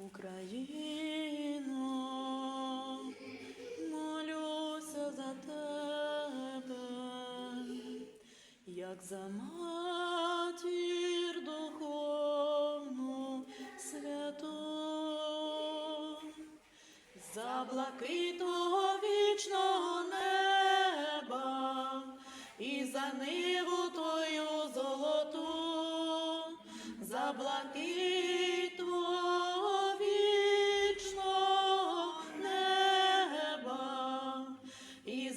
Україно, молюся за тебе, як за матір духовну святу, за блакитного вічного неба і за ниву твою золоту, за блакит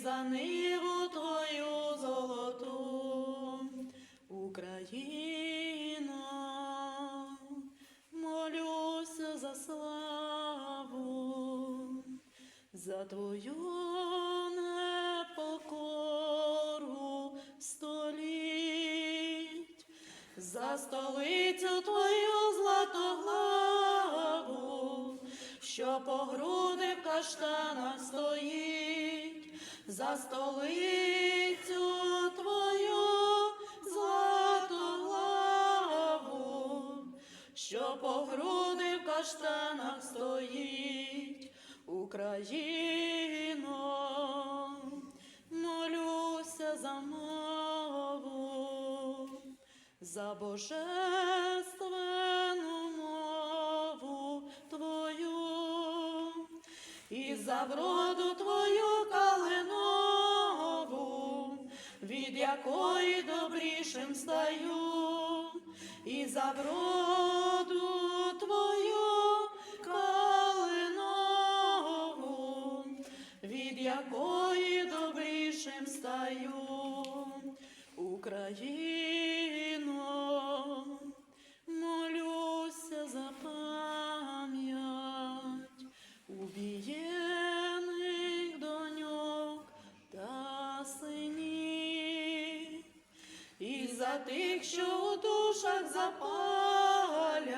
за ниву твою золоту, Україно, молюся за славу, за твою непокору століть, за столицю твою златоглаву, що по груди в каштанах стоїть, за столицю твою златоглаву, що по груди в каштанах стоїть, Україно, молюся за мову, за божественну мову твою і за вроду твою якої добрішим стаю, і за вроду твою калинову, від якої добрішим стаю, Україно, за тих, що у душах запалять,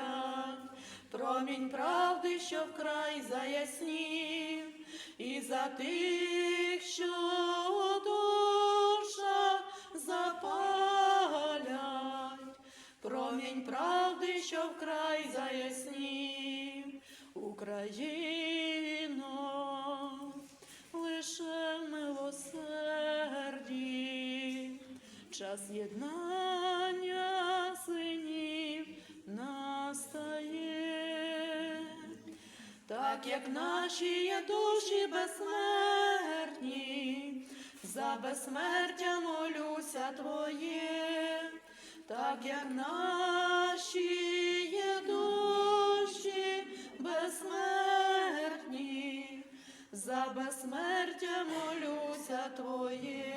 промінь правди, що вкрай заяснів, і за тих, що у душах запалять, промінь правди, що вкрай заяснів, Україно, час єднання синів настає, так як наші є душі безсмертні, за безсмертя молюся Твоє, так як наші є душі безсмертні, за безсмертя молюся Твоє.